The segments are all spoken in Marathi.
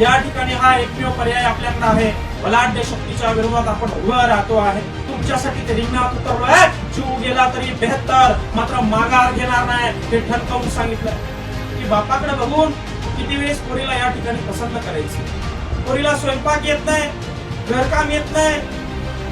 या ठिकाणी हा एकमेव पर्याय आपल्याकडे आहे. बलाढ्य शक्तीच्या विरोधात आपण उभं राहतो आहे. तुमच्यासाठी ते रिंगणात उतरलोय. जीव गेला तरी बेहत्तर मात्र माघार घेणार नाही. हे ठणकावून सांगितलं. की बापाकडे बघून किती वेळेस पोरीला या ठिकाणी पसंत करायची? पोरीला स्वयंपाक येत नाही घरकाम येत नाही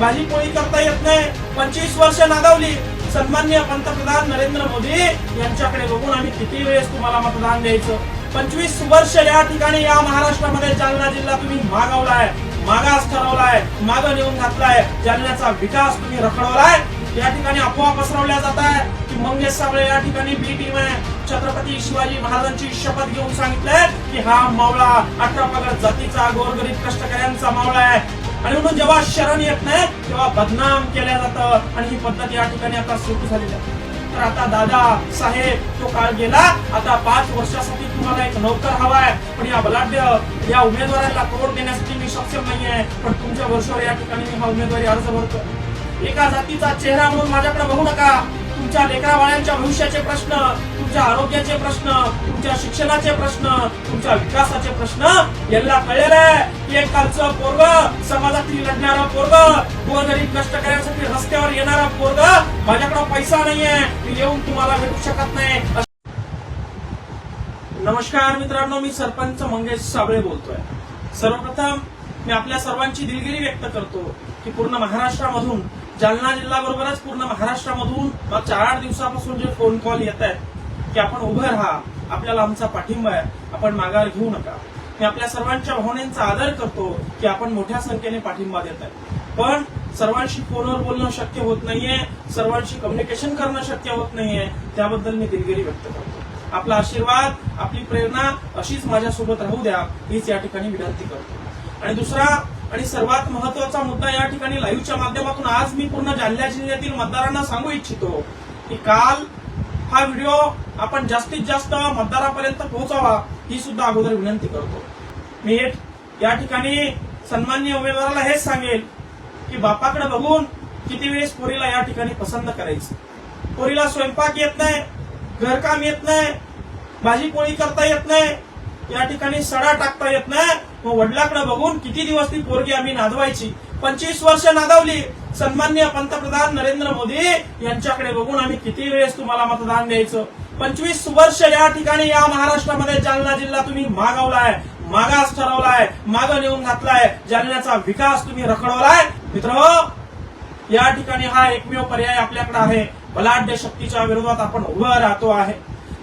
भाजी पोळी करता येत नाही. पंचवीस वर्ष नागावली. सन्मान्य पंतप्रधान नरेंद्र मोदी यांच्याकडे बघून आम्ही किती वेळेस तुम्हाला मतदान द्यायचं? पंचवीस वर्ष या ठिकाणी या महाराष्ट्रामध्ये जालना जिल्हा तुम्ही मागवलाय मागास ठरवलाय माग नेऊन घातलाय जालन्याचा विकास तुम्ही रखडवलाय या ठिकाणी अफवा पसरवल्या जात आहे की मंगेश साबळे या ठिकाणी बी टीम आहे. छत्रपती शिवाजी महाराजांची शपथ घेऊन सांगितलंय की हा मावळा अठरा पगड जातीचा गोरगरीब कष्टकऱ्यांचा मावळा आहे. आणि म्हणून जेव्हा शरण येत नाही तेव्हा बदनाम केल्या जातं. आणि ही पद्धत या ठिकाणी आता सुरू झालेली आहे. तर आता दादा साहेब तो काळ गेला. आता पाच वर्षासाठी तुम्हाला एक नोकर हवा आहे. पण या बलाढ्य या उमेदवाराला करोड देण्यासाठी मी सक्षम नाहीये. पण तुमच्या वर्षावर या ठिकाणी मी हा उमेदवारी अर्ज भरतो एका जातीचा चेहरा म्हणून माझ्याकडे बघू नका. तुमच्या लेकराबाळांच्या भविष्याचे प्रश्न तुमच्या आरोग्याचे प्रश्न तुमच्या शिक्षणाचे प्रश्न तुमच्या विकासाचे प्रश्न यांना कळलेलं आहे. एक कालचं पोरग समाजातील लढणारा पोरग गोरगरीब करण्यासाठी रस्त्यावर येणारा पोरग माझ्याकडे पैसा नाहीये. मी येऊन तुम्हाला भेटू शकत नाही. नमस्कार मित्रांनो मी सरपंच मंगेश साबळे बोलतोय. सर्वप्रथम मी आपल्या सर्वांची दिलगिरी व्यक्त करतो की पूर्ण महाराष्ट्रामधून जालना जिल्ह्याबरोबरच पूर्ण महाराष्ट्रामधून मागच्या आठ दिवसापासून जे फोन कॉल येत आहेत की आपण उभं राहा आपल्याला आमचा पाठिंबा आहे आपण माघार घेऊ नका. मी आपल्या सर्वांच्या भावनेचा आदर करतो की आपण मोठ्या संख्येने पाठिंबा देत आहे पण सर्वांशी फोनवर बोलणं शक्य होत नाहीये सर्वांशी कम्युनिकेशन करणं शक्य होत नाहीये त्याबद्दल मी दिलगिरी व्यक्त करतो. आपला आशीर्वाद आपली प्रेरणा अशीच माझ्यासोबत राहू द्या हीच या ठिकाणी विनंती करतो. आणि दुसरा आणि सर्वात महत्त्वाचा मुद्दा या ठिकाणी लाईव्हच्या माध्यमातून आज मी पूर्ण जालना जिल्ह्यातील मतदारांना सांगू इच्छितो की काल हा व्हिडिओ आपण जास्तीत जास्त मतदारापर्यंत पोहोचावा ही सुद्धा अगोदर विनंती करतो. मी या ठिकाणी सन्मान्य उमेदवाराला हेच सांगेल की बापाकडे बघून किती वेळेस पोरीला या ठिकाणी पसंत करायचं? पोरीला स्वयंपाक येत नाही घरकाम येत नाही भाजी पोळी करता येत नाही या ठिकाणी सडा टाकता येत नाही मग वडिलाकडे बघून किती दिवस ती पोरगी आम्ही नादवायची? पंचवीस वर्ष नादवली. सन्मान्य पंतप्रधान नरेंद्र मोदी यांच्याकडे बघून आम्ही किती वेळेस तुम्हाला मतदान द्यायचं? पंचवीस वर्ष या ठिकाणी या महाराष्ट्रामध्ये जालना जिल्हा तुम्ही मागवलाय मागास ठरवलाय माग नेऊन घातलाय जालन्याचा विकास तुम्ही रखडवलाय. मित्र या ठिकाणी हा एकमेव पर्याय आपल्याकडे आहे. बलाढ्य शक्तीच्या विरोधात आपण उभं राहतो आहे.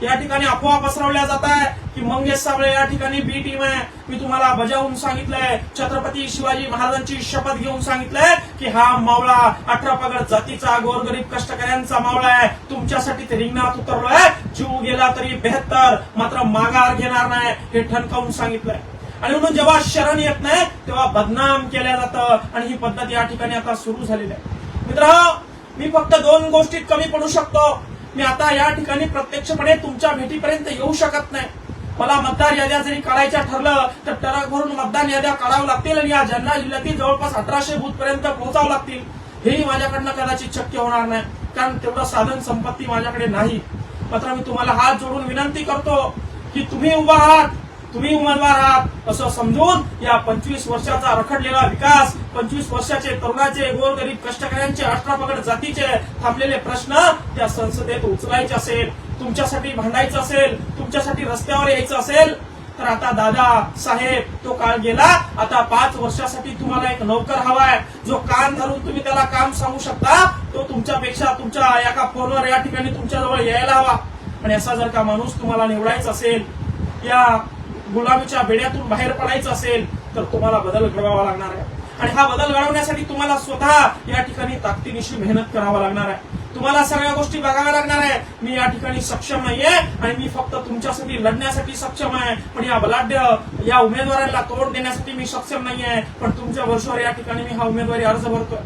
या ठिकाणी अफवा पसरवल्या जात आहे की मंगेश साबळे या ठिकाणी बी टीम आहे. मी तुम्हाला बजावून सांगितलंय. छत्रपती शिवाजी महाराजांची शपथ घेऊन सांगितलंय की हा मावळा अठरा पगड जातीचा गोरगरीब कष्टकऱ्यांचा मावळा आहे. तुमच्यासाठी ते रिंगणात उतरलोय. जीव गेला तरी बेहत्तर मात्र माघार घेणार नाही हे ठणकावून सांगितलंय. आणि म्हणून जेव्हा शरण येत नाही तेव्हा बदनाम केल्या जातं आणि ही पद्धत या ठिकाणी आता सुरू झालेली आहे. मित्र मी फक्त दोन गोष्टीत कमी पडू शकतो. मी आता या ठिकाणी प्रत्यक्षपणे तुमच्या भेटीपर्यंत येऊ शकत नाही. मला मतदार याद्या जरी काढायच्या ठरलं तर टरक भरून मतदान याद्या काढावं लागतील आणि या जालना जिल्ह्यातील जवळपास अठराशे बूथ पर्यंत पोहोचावं लागतील. हेही माझ्याकडनं कदाचित शक्य होणार नाही कारण तेवढं साधन संपत्ती माझ्याकडे नाही. मात्र मी तुम्हाला हात जोडून विनंती करतो की तुम्ही उभा आहात. तुम्ही उमेदवार आहात असं समजून या पंचवीस वर्षाचा रखडलेला विकास पंचवीस वर्षाचे तरुणाचे गोरगरीब कष्टकऱ्यांचे अठरा जातीचे थांबलेले प्रश्न त्या संसदेत उचलायचे असेल तुमच्यासाठी भांडायचं असेल तुमच्यासाठी रस्त्यावर यायचं असेल? तर आता दादा साहेब तो काळ गेला आता पाच वर्षासाठी तुम्हाला एक नोकर हवाय. जो कान धरून तुम्ही त्याला काम सांगू शकता तो तुमच्यापेक्षा तुमच्या एका फोनवर या ठिकाणी तुमच्याजवळ यायला हवा. आणि असा जर का माणूस तुम्हाला निवडायचा असेल या गुलामीच्या बेड्यातून बाहेर पडायचं असेल तर तुम्हाला बदल घडवावा लागणार आहे. आणि हा बदल घडवण्यासाठी तुम्हाला स्वतः या ठिकाणी ताकदीनिशी मेहनत करावा लागणार आहे. तुम्हाला सगळ्या गोष्टी बघाव्या लागणार आहे. मी या ठिकाणी सक्षम नाहीये आणि मी फक्त तुमच्यासाठी लढण्यासाठी सक्षम आहे. पण या बलाढ्य या उमेदवाराला तोड देण्यासाठी मी सक्षम नाहीये. पण तुमच्या वर्षावर या ठिकाणी मी हा उमेदवारी अर्ज भरतोय.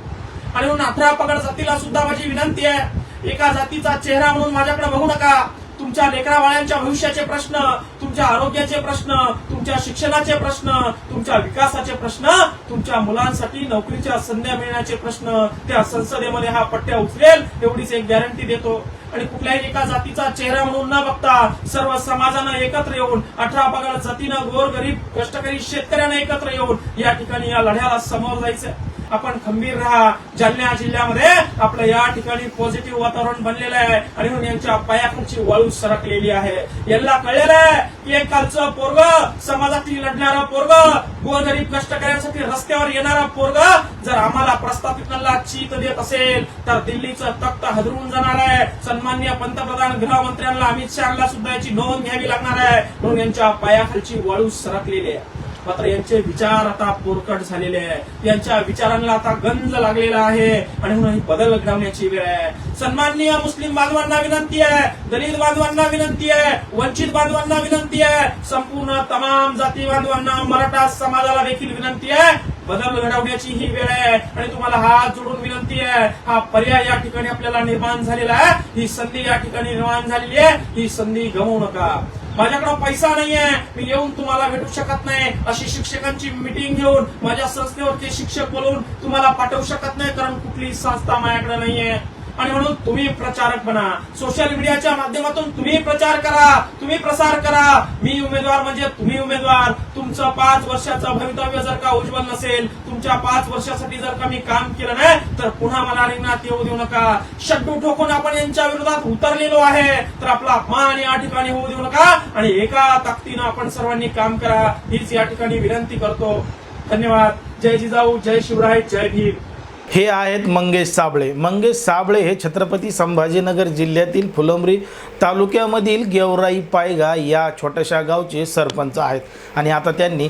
आणि म्हणून अठरा पगड जातीला सुद्धा माझी विनंती आहे. एका जातीचा चेहरा म्हणून माझ्याकडे बघू नका. तुमच्या लेकरा भविष्याचे प्रश्न तुमच्या आरोग्याचे प्रश्न तुमच्या शिक्षणाचे प्रश्न तुमच्या विकासाचे प्रश्न तुमच्या मुलांसाठी नोकरीच्या संध्या मिळण्याचे प्रश्न त्या संसदेमध्ये हा पट्ट्या उचलेल एवढीच एक गॅरंटी देतो. आणि कुठल्याही एका जातीचा चेहरा म्हणून न बघता सर्व समाजानं एकत्र येऊन अठरा पगार जातीनं गोर गरीब कष्टकरी शेतकऱ्यांना एकत्र येऊन या ठिकाणी या लढ्याला समोर जायचं आपण खंबीर राहा. जालना जिल्ह्यामध्ये आपलं या ठिकाणी पॉझिटिव्ह वातावरण बनलेलं आहे. आणि म्हणून यांच्या पायाखालची वाळू सरकलेली आहे. यांना कळलेलं आहे की एक कालचं पोरग समाजातील लढणारा पोरग गोरगरीब कष्टकऱ्यांसाठी रस्त्यावर येणारा पोरग जर आम्हाला प्रस्थापितांना चीत देत असेल तर दिल्लीचं तख्त हदरून जाणार आहे. सन्मान्य पंतप्रधान गृहमंत्र्यांना अमित शहाला सुद्धा याची नोंद घ्यावी लागणार आहे. म्हणून यांच्या पायाखालची वाळू सरकलेली आहे. मात्र यांचे विचार आता पोरकट झालेले आहे. यांच्या विचारांना आता गंज लागलेला आहे आणि म्हणून ही बदल घडवण्याची वेळ आहे. सन्माननीय मुस्लिम बांधवांना विनंती आहे दलित बांधवांना विनंती आहे वंचित बांधवांना विनंती आहे संपूर्ण तमाम जाती बांधवांना मराठा समाजाला देखील विनंती आहे. बदल घडवण्याची ही वेळ आहे आणि तुम्हाला हात जोडून विनंती आहे हा पर्याय या ठिकाणी आपल्याला निर्माण झालेला आहे. ही संधी या ठिकाणी निर्माण झालेली आहे. ही संधी गमवू नका. माझ्याकडे पैसा नाहीये. मी येऊन तुम्हाला भेटू शकत नाही. अशी शिक्षकांची मिटिंग घेऊन माझ्या संस्थेवरचे शिक्षक बोलवून तुम्हाला पाठवू शकत नाही कारण कुठली संस्था माझ्याकडे नाहीये. आणि म्हणून तुम्ही प्रचारक बना. सोशल मीडियाच्या माध्यमातून तुम्ही प्रचार करा. तुम्ही प्रसार करा. मी उमेदवार म्हणजे तुम्ही उमेदवार. तुमचं पाच वर्षाचं भवितव्य जर का उज्ज्वल नसेल तुमच्या पाच वर्षासाठी जर का मी काम केलं नाही तर पुन्हा मला रिंगणात येऊ देऊ नका. शड्डू ठोकून आपण यांच्या विरोधात उतरलेलो आहे तर आपला अपमान या ठिकाणी होऊ देऊ नका. आणि एका ताकदीनं आपण सर्वांनी काम करा हीच या ठिकाणी विनंती करतो. धन्यवाद. जय जिजाऊ जय शिवराय जय भीम. हे आहेत मंगेश साबळे. मंगेश साबळे हे छत्रपती संभाजीनगर जिल्ह्यातील फुलंब्री तालुक्यामधील गेवराई पायगा या छोट्याशा गावचे सरपंच आहेत. आणि आता त्यांनी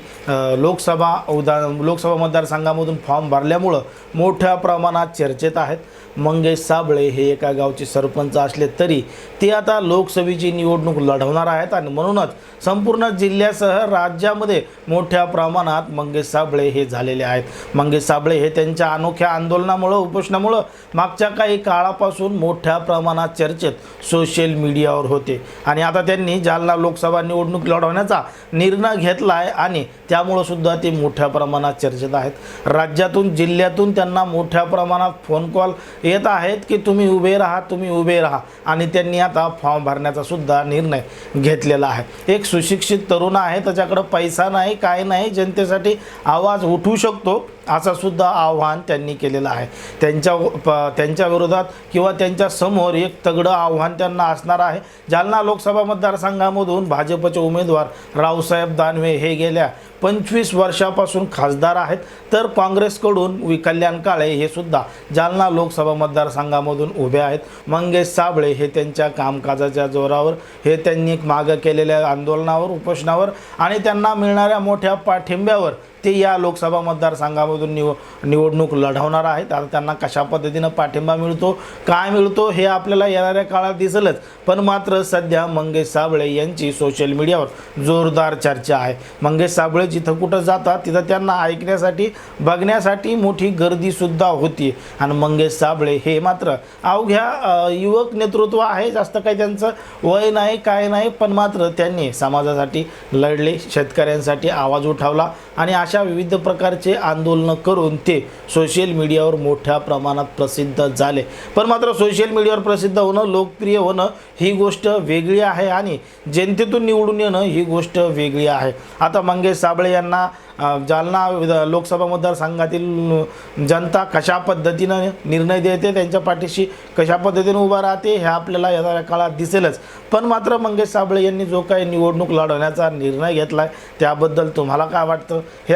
लोकसभा उदा लोकसभा मतदारसंघामधून फॉर्म भरल्यामुळं मोठ्या प्रमाणात चर्चेत आहेत. मंगेश साबळे हे एका गावचे सरपंच असले तरी ते आता लोकसभेची निवडणूक लढवणार आहेत आणि म्हणूनच संपूर्ण जिल्ह्यासह राज्यामध्ये मोठ्या प्रमाणात मंगेश साबळे हे झालेले आहेत. मंगेश साबळे हे त्यांच्या अनोख्या आंदोलनामुळं उपोषणामुळं मागच्या काही काळापासून मोठ्या प्रमाणात चर्चेत सोशल मीडियावर होते. आणि आता त्यांनी जालना लोकसभा निवडणूक लढवण्याचा निर्णय घेतला आहे आणि त्यामुळं सुद्धा ते मोठ्या प्रमाणात चर्चेत आहेत. राज्यातून जिल्ह्यातून त्यांना मोठ्या प्रमाणात फोन कॉल येत आहेत की तुम्ही उभे राहा तुम्ही उभे राहा. आणि त्यांनी आता फॉर्म भरण्याचा सुद्धा निर्णय घेतलेला आहे. एक सुशिक्षित तरुण आहे त्याच्याकडं पैसा नाही काय नाही जनतेसाठी आवाज उठू शकतो. असं सुद्धा आव्हान त्यांनी केलेलं आहे. त्यांच्या प त्यांच्या विरोधात किंवा त्यांच्यासमोर एक तगडं आव्हान त्यांना असणार आहे. जालना लोकसभा मतदारसंघामधून भाजपचे उमेदवार रावसाहेब दानवे हे गेल्या पंचवीस वर्षापासून खासदार आहेत. तर काँग्रेसकडून वि कल्याण काळे हे सुद्धा जालना लोकसभा मतदारसंघामधून उभे आहेत. मंगेश साबळे हे त्यांच्या कामकाजाच्या जोरावर हे त्यांनी मागं केलेल्या आंदोलनावर उपोषणावर आणि त्यांना मिळणाऱ्या मोठ्या पाठिंब्यावर ते या लोकसभा मतदारसंघामधून निव निवडणूक लढवणार आहेत. आता त्यांना कशा पद्धतीनं पाठिंबा मिळतो काय मिळतो हे आपल्याला येणाऱ्या काळात दिसेलच. पण मात्र सध्या मंगेश साबळे यांची सोशल मीडियावर जोरदार चर्चा आहे. मंगेश साबळे जिथं कुठं जातात तिथं त्यांना ऐकण्यासाठी बघण्यासाठी मोठी गर्दीसुद्धा होती. आणि मंगेश साबळे हे मात्र अवघ्या युवक नेतृत्व आहे. जास्त काही त्यांचं वय नाही काय नाही पण मात्र त्यांनी समाजासाठी लढले शेतकऱ्यांसाठी आवाज उठवला आणि अशा विविध प्रकारचे आंदोलनं करून ते सोशल मीडियावर मोठ्या प्रमाणात प्रसिद्ध झाले. पण मात्र सोशल मीडियावर प्रसिद्ध होणं लोकप्रिय होणं ही गोष्ट वेगळी आहे आणि जनतेतून निवडून येणं ही गोष्ट वेगळी आहे. आता मंगेश साबळे यांना जालना लोकसभा मतदारसंघातील जनता कशा पद्धतीनं निर्णय देते त्यांच्या पाठीशी कशा पद्धतीनं उभा राहते हे आपल्याला येणाऱ्या काळात दिसेलच. पण मात्र मंगेश साबळे यांनी जो काही निवडणूक लढवण्याचा निर्णय घेतला आहे त्याबद्दल तुम्हाला काय वाटतं? हे